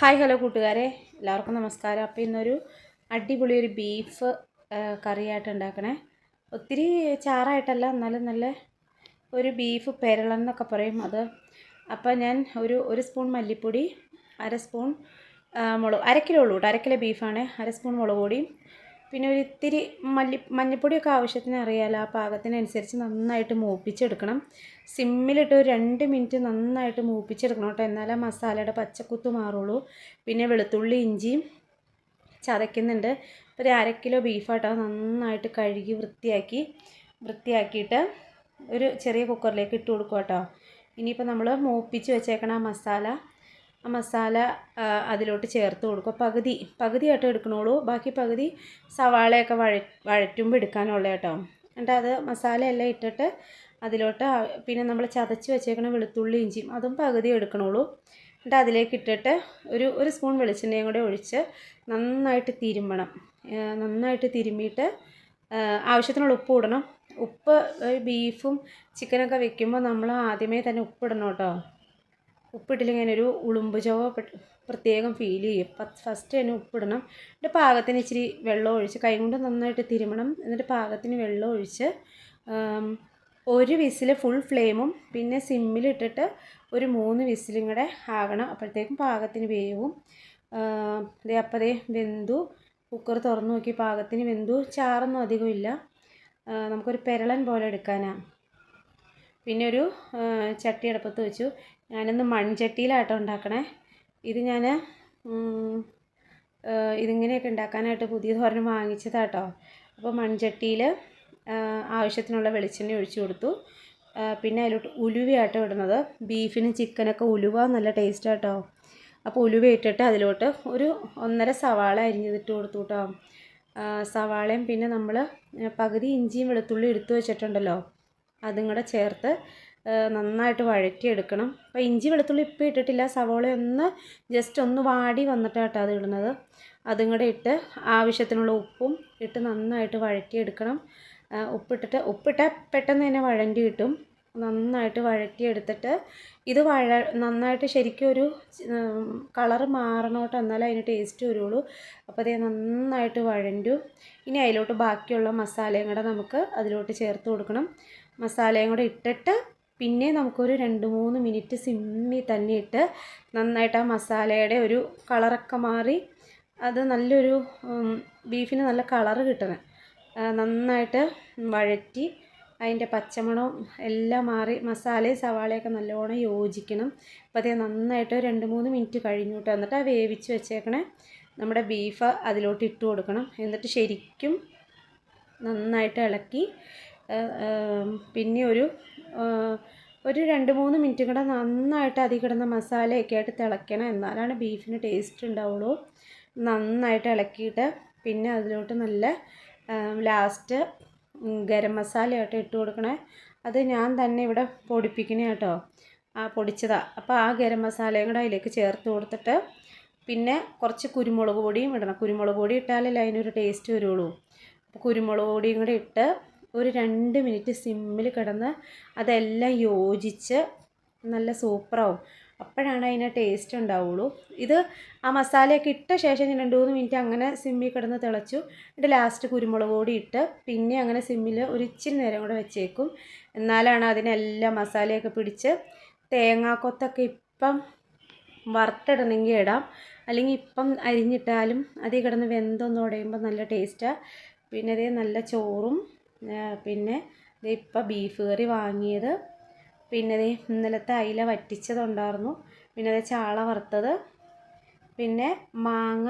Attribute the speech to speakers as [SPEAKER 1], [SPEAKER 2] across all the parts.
[SPEAKER 1] Hi hello കൂട്ടുകാരെ. എല്ലാവർക്കും നമസ്കാരം. അപ്പോൾ ഇന്നൊരു അടിപൊളി ഒരു ബീഫ് കറിയായിട്ട് ഉണ്ടാക്കണേ. ഒത്തിരി ചാറായിട്ടല്ല എന്നാലും നല്ല ഒരു ബീഫ് പെരളെന്നൊക്കെ പറയും അത്. അപ്പോൾ ഞാൻ ഒരു ഒരു സ്പൂൺ മല്ലിപ്പൊടി അര സ്പൂൺ മുളക് അര കിലോ ഉള്ളൂ കേട്ടോ. അര കിലോ ബീഫാണ് അര സ്പൂൺ മുളക് പൊടിയും പിന്നെ ഒരു ഇത്തിരി മല്ലി മഞ്ഞൾപ്പൊടിയൊക്കെ ആവശ്യത്തിന് അറിയാലോ ആ പാകത്തിനനുസരിച്ച് നന്നായിട്ട് മൂപ്പിച്ചെടുക്കണം. സിമ്മിലിട്ട് ഒരു രണ്ട് മിനിറ്റ് നന്നായിട്ട് മൂപ്പിച്ചെടുക്കണം കേട്ടോ. എന്നാലേ മസാലയുടെ പച്ചക്കുത്ത് മാറുള്ളൂ. പിന്നെ വെളുത്തുള്ളി ഇഞ്ചിയും ചതയ്ക്കുന്നുണ്ട്. ഒരു അര കിലോ ബീഫാട്ടോ നന്നായിട്ട് കഴുകി വൃത്തിയാക്കി വൃത്തിയാക്കിയിട്ട് ഒരു ചെറിയ കുക്കറിലേക്ക് ഇട്ട് കൊടുക്കുക കേട്ടോ. ഇനിയിപ്പോൾ നമ്മൾ മൂപ്പിച്ച് വെച്ചേക്കണ ആ മസാല ആ മസാല അതിലോട്ട് ചേർത്ത് കൊടുക്കുക പകുതി പകുതിയായിട്ട് എടുക്കണുള്ളൂ ബാക്കി പകുതി സവാളയൊക്കെ വഴ വഴറ്റുമ്പോൾ എടുക്കാനുള്ള കേട്ടോ. എന്നിട്ട് അത് മസാലയെല്ലാം ഇട്ടിട്ട് അതിലോട്ട് പിന്നെ നമ്മൾ ചതച്ച് വെച്ചേക്കണ വെളുത്തുള്ളി ഇഞ്ചിയും അതും പകുതി എടുക്കണുള്ളൂ എന്നിട്ട് അതിലേക്ക് ഇട്ടിട്ട് ഒരു ഒരു സ്പൂൺ വെളിച്ചെണ്ണയും കൂടെ ഒഴിച്ച് നന്നായിട്ട് തിരുമ്മണം നന്നായിട്ട് തിരുമ്മിയിട്ട് ആവശ്യത്തിനുള്ള ഉപ്പ് ഇടണം. ഉപ്പ് ബീഫും ചിക്കനൊക്കെ വെക്കുമ്പോൾ നമ്മൾ ആദ്യമേ തന്നെ ഉപ്പിടണം കേട്ടോ. ഉപ്പിട്ടില്ലെങ്കിൽ ഒരു ഉളുമ്പ് ചുവ പ്രത്യേകം ഫീൽ ചെയ്യും. ഫസ്റ്റ് തന്നെ ഉപ്പിടണം. എന്നിട്ട് പാകത്തിന് ഇച്ചിരി വെള്ളം ഒഴിച്ച് കൈ കൊണ്ട് നന്നായിട്ട് തിരുമണം. എന്നിട്ട് പാകത്തിന് വെള്ളം ഒഴിച്ച് ഒരു വിസിൽ ഫുൾ ഫ്ലെയിമും പിന്നെ സിമ്മിലിട്ടിട്ട് ഒരു മൂന്ന് വിസിലും കൂടെ ആകണം. അപ്പോഴത്തേക്കും പാകത്തിന് വേവും. അതേ അപ്പതേ വെന്തു. കുക്കർ തുറന്നു നോക്കി. പാകത്തിന് വെന്തു. ചാറൊന്നും അധികമില്ല. നമുക്കൊരു പെരളൻ പോലെ എടുക്കാനാണ് പിന്നെ ഒരു ചട്ടി അടുപ്പത്ത് വെച്ചു. ഞാനിന്ന് മൺചട്ടിയിലാട്ടോ ഉണ്ടാക്കണേ. ഇത് ഞാൻ ഇതിങ്ങനെയൊക്കെ ഉണ്ടാക്കാനായിട്ട് പുതിയ പറഞ്ഞ് വാങ്ങിച്ചതാട്ടോ. അപ്പോൾ മൺചട്ടിയിൽ ആവശ്യത്തിനുള്ള വെളിച്ചെണ്ണ ഒഴിച്ചു കൊടുത്തു. പിന്നെ അതിലോട്ട് ഉലുവയാട്ടോ ഇടുന്നത്. ബീഫിനും ചിക്കനൊക്കെ ഉലുവ നല്ല ടേസ്റ്റ് ആട്ടോ അപ്പോൾ ഉലുവ ഇട്ടിട്ട് അതിലോട്ട് ഒരു ഒന്നര സവാള അരിഞ്ഞതിട്ട് കൊടുത്തു കേട്ടോ സവാളയും പിന്നെ നമ്മൾ പകുതി ഇഞ്ചിയും വെളുത്തുള്ളി എടുത്തു വെച്ചിട്ടുണ്ടല്ലോ. അതും കൂടെ ചേർത്ത് നന്നായിട്ട് വഴറ്റിയെടുക്കണം. അപ്പോൾ ഇഞ്ചി വെളുത്തുള്ളി ഇപ്പം ഇട്ടിട്ടില്ല. സവോള ഒന്ന് ജസ്റ്റ് ഒന്ന് വാടി വന്നിട്ടാട്ടോ അത് ഇടുന്നത്. അതും കൂടെ ഇട്ട് ആവശ്യത്തിനുള്ള ഉപ്പും ഇട്ട് നന്നായിട്ട് വഴറ്റിയെടുക്കണം. ഉപ്പിട്ടിട്ട് ഉപ്പിട്ടാൽ പെട്ടെന്ന് തന്നെ വഴണ്ടി കിട്ടും. നന്നായിട്ട് വഴറ്റിയെടുത്തിട്ട് ഇത് വഴ നന്നായിട്ട് ശരിക്കും ഒരു കളറ് മാറണോട്ട് എന്നാലേ അതിന് ടേസ്റ്റ് വരുള്ളൂ. അപ്പോൾ അതേ നന്നായിട്ട് വഴണ്ടു. ഇനി അതിലോട്ട് ബാക്കിയുള്ള മസാലയും കൂടെ നമുക്ക് അതിലോട്ട് ചേർത്ത് കൊടുക്കണം. മസാലയും കൂടെ ഇട്ടിട്ട് പിന്നെ നമുക്കൊരു രണ്ട് മൂന്ന് മിനിറ്റ് സിമ്മി തന്നെ ഇട്ട് നന്നായിട്ട് ആ മസാലയുടെ ഒരു കളറൊക്കെ മാറി അത് നല്ലൊരു ബീഫിന് നല്ല കളറ് കിട്ടണം നന്നായിട്ട് വഴറ്റി അതിന്റെ പച്ചമണവും എല്ലാം മാറി മസാലയും സവാളയൊക്കെ നല്ലോണം യോജിക്കണം. അപ്പോൾ അതേ നന്നായിട്ട് രണ്ട് മൂന്ന് മിനിറ്റ് കഴിഞ്ഞു കേട്ടോ. എന്നിട്ട് ആ വേവിച്ച് വെച്ചേക്കണേ നമ്മുടെ ബീഫ് അതിലോട്ട് ഇട്ട് കൊടുക്കണം. എന്നിട്ട് ശരിക്കും നന്നായിട്ട് ഇളക്കി പിന്നെ ഒരു ഒരു രണ്ട് മൂന്ന് മിനിറ്റ് കൂടെ നന്നായിട്ട് അതിൽ കിടന്ന മസാലയൊക്കെ ആയിട്ട് തിളയ്ക്കണം. എന്നാലാണ് ബീഫിന് ടേസ്റ്റ് ഉണ്ടാവുള്ളൂ. നന്നായിട്ട് ഇളക്കിയിട്ട് പിന്നെ അതിലോട്ട് നല്ല ലാസ്റ്റ് ഗരം മസാലയായിട്ട് ഇട്ട് കൊടുക്കണേ. അത് ഞാൻ തന്നെ ഇവിടെ പൊടിപ്പിക്കണേ കേട്ടോ. ആ പൊടിച്ചതാ. അപ്പോൾ ആ ഗരം മസാലയും കൂടെ അതിലേക്ക് ചേർത്ത് കൊടുത്തിട്ട് പിന്നെ കുറച്ച് കുരുമുളക് പൊടിയും ഇടണം. കുരുമുളക് പൊടി ഇട്ടാലല്ലേ അതിനൊരു ടേസ്റ്റ് വരുള്ളൂ. അപ്പോൾ കുരുമുളക് പൊടിയും കൂടെ ഇട്ട് ഒരു രണ്ട് മിനിറ്റ് സിമ്മിൽ കിടന്ന് അതെല്ലാം യോജിച്ച് നല്ല സൂപ്പറാവും. അപ്പോഴാണ് അതിന് ടേസ്റ്റ് ഉണ്ടാവുള്ളൂ. ഇത് ആ മസാലയൊക്കെ ഇട്ട ശേഷം ഞാൻ രണ്ട് മൂന്ന് മിനിറ്റ് അങ്ങനെ സിമ്മിൽ കിടന്ന് തിളച്ചു. എന്നിട്ട് ലാസ്റ്റ് കുരുമുളക് പൊടി ഇട്ട് പിന്നെ അങ്ങനെ സിമ്മിൽ ഒരു ഇച്ചിരി നേരം കൂടെ വെച്ചേക്കും. എന്നാലാണ് അതിനെല്ലാം മസാലയൊക്കെ പിടിച്ച് തേങ്ങാക്കൊത്തൊക്കെ ഇപ്പം വറുത്തിടണമെങ്കിൽ ഇടാം. അല്ലെങ്കിൽ ഇപ്പം അരിഞ്ഞിട്ടാലും അതിൽ കിടന്ന് വെന്തൊന്നും ഉടയുമ്പോൾ നല്ല ടേസ്റ്റാണ് പിന്നെ അതേ നല്ല ചോറും പിന്നെ ഇപ്പം ബീഫ് കറി വാങ്ങിയത്. പിന്നെ ദേ ഇന്നലത്തെ അയില വറ്റിച്ചതുണ്ടായിരുന്നു. പിന്നെ അതേ ചാള വറുത്തത്. പിന്നെ മാങ്ങ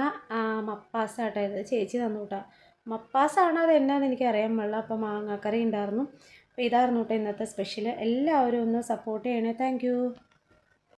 [SPEAKER 1] മപ്പാസ മപ്പാസ് ആട്ടോ ഇത് ചേച്ചി തന്നു കേട്ടോ മപ്പാസാണോ അത് എന്നാന്ന് എനിക്കറിയാൻ പാടില്ല അപ്പോൾ മാങ്ങാക്കറി ഉണ്ടായിരുന്നു. അപ്പോൾ ഇതായിരുന്നു കേട്ടോ ഇന്നത്തെ സ്പെഷ്യൽ എല്ലാവരും ഒന്ന് സപ്പോർട്ട് ചെയ്യണേ. താങ്ക്